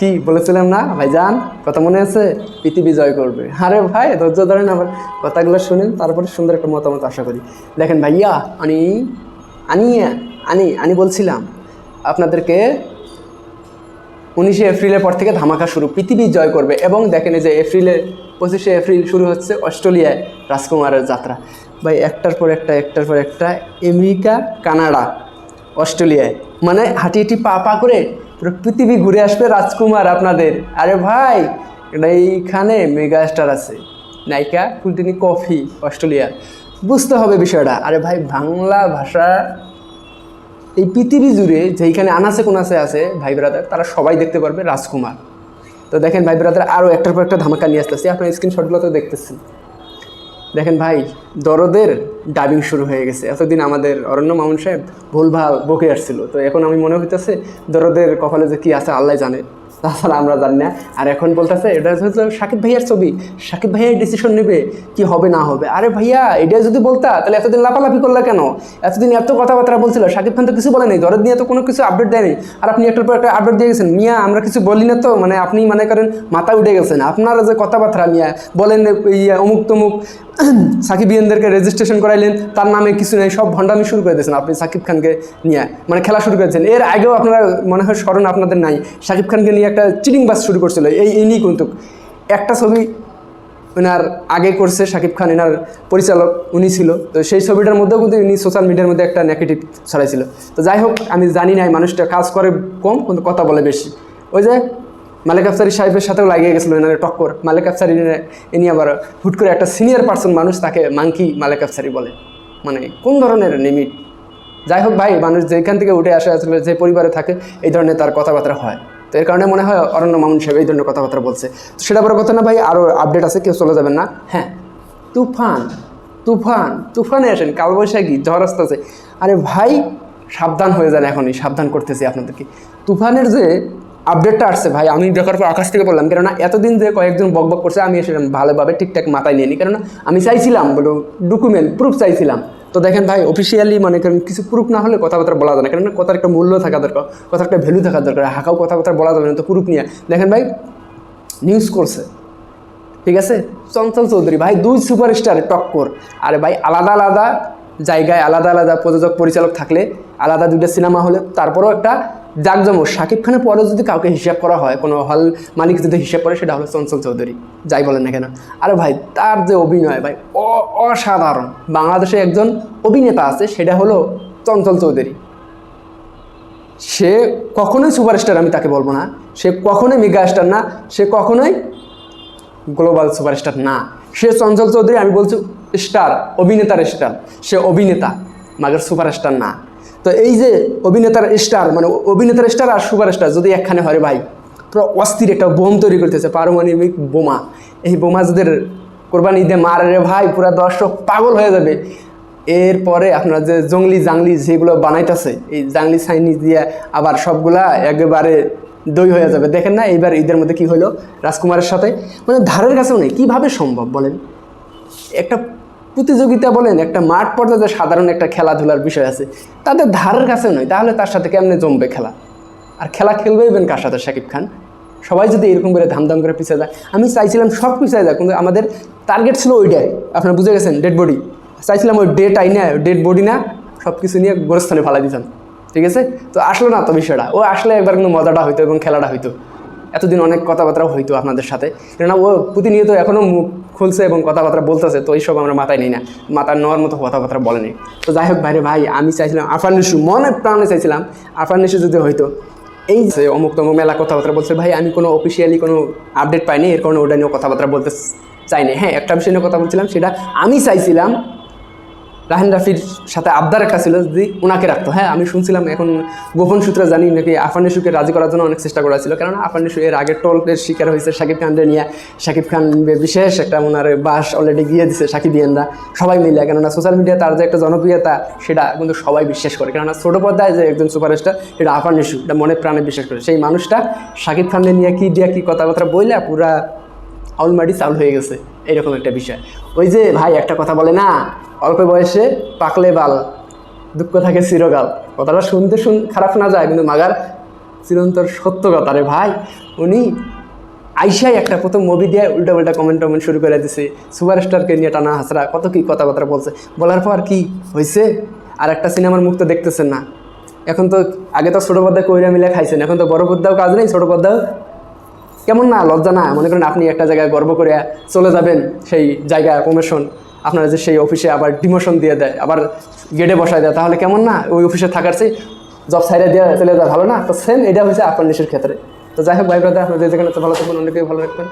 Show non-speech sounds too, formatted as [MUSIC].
কি বলেছিলাম না? ভাইজান, কথা মনে আছে? পৃথিবী জয় করবে। আরে ভাই, ধৈর্য ধরেন আমার কথাগুলো শুনেন, তারপরে সুন্দর একটা মতামত আশা করি। দেখেন ভাইয়া আনি আনিয়া আনি আনি বলছিলাম, আপনাদেরকে উনিশে এপ্রিলের পর থেকে ধামাকা শুরু পৃথিবী জয় করবে। এবং দেখেন যে এপ্রিলে, পঁচিশে এপ্রিল শুরু হচ্ছে অস্ট্রেলিয়ায় রাজকুমারের যাত্রা। ভাই, একটার পর একটা, একটার পর একটা, আমেরিকা, কানাডা, অস্ট্রেলিয়ায়। মানে হাঁটি হাঁটি, পা পা করে পুরো পৃথিবী ঘুরে আসবে রাজকুমার আপনাদের। আরে ভাই, এটা এইখানে মেগা স্টার আছে। নায়িকা কুলটিনি কফি, অস্ট্রেলিয়া। বুঝতে হবে বিষয়টা। আরে ভাই, বাংলা ভাষা, এই পৃথিবী জুড়ে যেইখানে আনাচে কোনাচে আছে ভাই ব্রাদার তারা সবাই দেখতে পারবে রাজকুমার। তো দেখেন ভাই ব্রাদার আরও একটার পর একটা ধামাকা নিয়ে আসতেছি। আপনার স্ক্রিনশটগুলো তো দেখতেছি দেখেন ভাই, দরদের ডাবিং শুরু হয়ে গেছে। এতদিন আমাদের অরণ্য মামুন সাহেব ভুলভাল বকে আসছিল। তো এখন আমি মনে হইতেছে, দরদের কপালে যে কী আছে আল্লাহ জানে। তাছাড়া আমরা জানি না। আর এখন বলতেছে, এটা হচ্ছে সাকিব ভাইয়ার ছবি। সাকিব ভাইয়ার ডিসিশন নেবে কি হবে, না হবে। আরে ভাইয়া, এটা যদি বলতা, তাহলে এতদিন লাফালাফি করলা কেন? এতদিন এত কথাবার্তা বলছিল। সাকিব খান তো কিছু বলে নাই। দরদ নিয়ে তো কোনো কিছু আপডেট দেয়নি আর আপনি একটার পর একটা আপডেট দিয়ে গেছেন। মিয়া, আমরা কিছু বলি না তো? মানে আপনি মনে করেন, মাথা উঠে গেছেন। আপনারা যে কথাবার্তা মিয়া বলেন ইয়া অমুক তমুক [CLEARS THROAT] সাকিবিয়ানদেরকে রেজিস্ট্রেশন করাইলেন, তার নামে কিছু নেই, সব ভণ্ডামি শুরু করে দিয়েছেন আপনি সাকিব খানকে নিয়ে। মানে খেলা শুরু করেছেন। এর আগেও আপনারা, মনে হয় স্মরণ আপনাদের নাই, সাকিব খানকে নিয়ে একটা চিটিং বাস শুরু করছিল। এই নিয়ে কিন্তু একটা ছবি ওনার আগে করছে শাকিব খান, এনার পরিচালক, উনি ছিল। তো সেই ছবিটার মধ্যেও কিন্তু উনি সোশ্যাল মিডিয়ার মধ্যে একটা নেগেটিভ ছড়াইছিল। তো যাই হোক, আমি জানি না মানুষটা কাজ করে কম, কিন্তু কথা বলে বেশি। ওই যে মালিক আফসারি সাহেবের সাথেও লাগিয়ে গেছিল এনারে টক্কর। মালিক আফসারি ইনি আবার হুট করে একটা সিনিয়র পার্সন মানুষ তাকে মাংকি মালিক আফসারি বলে। মানে কোন ধরনের লিমিট যাই হোক ভাই, মানুষ যেখান থেকে উঠে আসে আসলে যে পরিবারে থাকে, এই ধরনের তার কথাবার্তা হয়। তো এর কারণে মনে হয় অরণ্য মামুন সাহেব এই ধরনের কথাবার্তা বলছে। তো সেটা বড় কথা না ভাই আরও আপডেট আছে, কেউ চলে যাবেন না। হ্যাঁ তুফান তুফান, তুফানে আসেন, কালবৈশাখী, ঝড় আসতেছে। আরে ভাই, সাবধান হয়ে যান এখনই, সাবধান করতেছি আপনাদেরকে। তুফানের যে আপডেটটা আসছে ভাই, আমি দেখার পর আকাশ থেকে বললাম কেননা এতদিন যে কয়েকজন বক বক করছে, আমি এসে ভালোভাবে ঠিকঠাক মাথায় নিয়ে নিই কেননা আমি চাইছিলাম, বলো ডকুমেন্ট প্রুফ চাইছিলাম। তো দেখেন ভাই অফিসিয়ালি মনে করেন কিছু প্রুফ না হলে কথাবার্তা বলা যায় না, কেননা কথার একটা মূল্য থাকা দরকার, কথার একটা ভ্যালু থাকা দরকার, হাঁকাও কথাবার্তা বলা যাবে না তো প্রুফ নিয়ে। দেখেন ভাই নিউজ করছে, ঠিক আছে? চঞ্চল চৌধুরী, ভাই, দুই সুপারস্টার টক্কর। আরে ভাই, আলাদা আলাদা জায়গায় আলাদা আলাদা প্রযোজক, পরিচালক থাকলে আলাদা দুইটা সিনেমা হলে, তারপরেও একটা জাকজমক, শাকিব খানের পরেও যদি কাউকে হিসাব করা হয়, কোনো হল মালিক যদি হিসাব করে, সেটা হলো চঞ্চল চৌধুরী, যাই বলেন না কেন। আরে ভাই, তার যে অভিনয় ভাই অসাধারণ। বাংলাদেশে একজন অভিনেতা আছে, সেটা হলো চঞ্চল চৌধুরী। সে কখনোই সুপারস্টার, আমি তাকে বলব না, সে কখনোই মেগা স্টার না, সে কখনোই গ্লোবাল সুপারস্টার না। সে চঞ্চল চৌধুরী, আমি বলছি, স্টার, অভিনেতার স্টার। সে অভিনেতা, মাগের সুপারস্টার না। তো এই যে অভিনেতার স্টার মানে অভিনেতার স্টার আর সুপারস্টার যদি একখানে হয় ভাই, পুরো অস্থির একটা বোম তৈরি করতেছে, পারমাণবিক বোমা। এই বোমা যদি কোরবানি ঈদে মারে রে ভাই, পুরা দর্শক পাগল হয়ে যাবে। এরপরে আপনার যে জঙ্গলি জাংলি যেগুলো বানাইতেছে, এই জাংলি চাইনিজ দিয়ে আবার সবগুলা একেবারে দই হয়ে যাবে। দেখেন না, এইবার ঈদের মধ্যে কি হলো রাজকুমারের সাথে? মানে ধারের কাছেও নেই। কীভাবে সম্ভব বলেন? একটা প্রতিযোগিতা বলেন, একটা মাঠ পর্যায়ে সাধারণ একটা খেলাধুলার বিষয় আছে, তাদের ধারের কাছে নয়, তাহলে তার সাথে কেমনে জমবে খেলা? আর খেলা খেলবেই বেন কার সাথে, শাকিব খান? সবাই যদি এরকম করে ধামধাম করে পিছিয়ে যায়, আমি চাইছিলাম সব পিছিয়ে যায়, কিন্তু আমাদের টার্গেট ছিল ওইটাই। আপনারা বুঝে গেছেন ডেড বডি চাইছিলাম ওই ডেট আই না ডেড বডি না সব কিছু নিয়ে গোরস্থানে ফালাই দিতাম। ঠিক আছে? তো আসলো না তো বিষয়টা। ও আসলে একবার কিন্তু মজাটা হইতো এবং খেলাটা হইতো। এতদিন অনেক কথাবার্তাও হইতো আপনাদের সাথে। কেননা ও প্রতিনিয়ত এখনও মুখ খুলছে এবং কথাবার্তা বলতেছে, তো এইসব আমরা মাথায় নিই না। মাথায় নেওয়ার মতো কথাবার্তা বলেনি তো যাই হোক ভাইরে ভাই, আমি চাইছিলাম আফান নিশু, মনে প্রাণে চাইছিলাম আফান নিশু যদি হইতো। এই যে অমুক তমুক মেলা কথাবার্তা বলছে, ভাই আমি কোনো অফিসিয়ালি কোনো আপডেট পাইনি, এর কারণে ওটা নিয়েও কথাবার্তা বলতে চাইনি। হ্যাঁ একটা বিষয় নিয়ে কথা বলছিলাম, সেটা আমি চাইছিলাম রাহেন রাফির সাথে আবদার একটা ছিল যদি ওনাকে রাখতো। হ্যাঁ আমি শুনছিলাম এখন গোপন সূত্রে জানি নাকি আফান নিশুকে রাজি করার জন্য অনেক চেষ্টা করা ছিল। কেননা আফান নিশু এর আগে টোলের শিকার হয়েছে শাকিব খানকে নিয়ে। শাকিব খান বিশেষ একটা ওনার বাস অলরেডি গিয়ে দিছে শাকিব ইয়ানরা। সবাই মিলে, কেননা সোশ্যাল মিডিয়া তার যে একটা জনপ্রিয়তা, সেটা কিন্তু সবাই বিশ্বাস করে। কেননা ছোটো পর্দায় যে একজন সুপারস্টার এটা আফান নিশু এটা মনে প্রাণে বিশ্বাস করে। সেই মানুষটা শাকিব খানকে নিয়ে কি দিয়া কি কথাবার্তা বললে পুরা অলমারি চাউল হয়ে গেছে। এরকম একটা বিষয়। ওই যে ভাই, একটা কথা বলে না অল্প বয়সে পাকলে বাল, দুঃখ থাকে চিরকাল। কথাটা শুনতে শুন, খারাপ না যায়, কিন্তু মাগার চিরন্তর সত্য কথা রে ভাই। উনি আইসাই একটা প্রথম মুভি দিয়ে উল্টা উল্টা কমেন্ট টমেন্ট শুরু করে দিছে। সুপারস্টারকে নিয়ে টানা হাসরা, কত কি কথা কথা বলছে। বলার পর কি হয়েছে আর একটা সিনেমার মুখ তো দেখতেছেন না। এখন তো, আগে তো ছোটো পর্দায় কইরা মিলে খাইছেন, এখন তো বড় পর্দাও কাজ নেই, ছোটো পর্দাও কেমন না, লজ্জা না। মনে করেন আপনি একটা জায়গায় গর্ব করে চলে যাবেন সেই জায়গায় প্রমোশন আপনারা যে সেই অফিসে আবার ডিমোশন দিয়ে দেয়, আবার গেটে বসায় দেয়, তাহলে কেমন না? ওই অফিসে থাকার চেয়ে জব সাইডে দেওয়া চলে যাওয়া ভালো না? তো সেম এটা হয়েছে আপনার নিশের ক্ষেত্রে। তো যাই হোক, ভাই ব্রাদার আপনাদের যেখানে ভালো থাকবেন অনেকেই ভালো রাখবেন।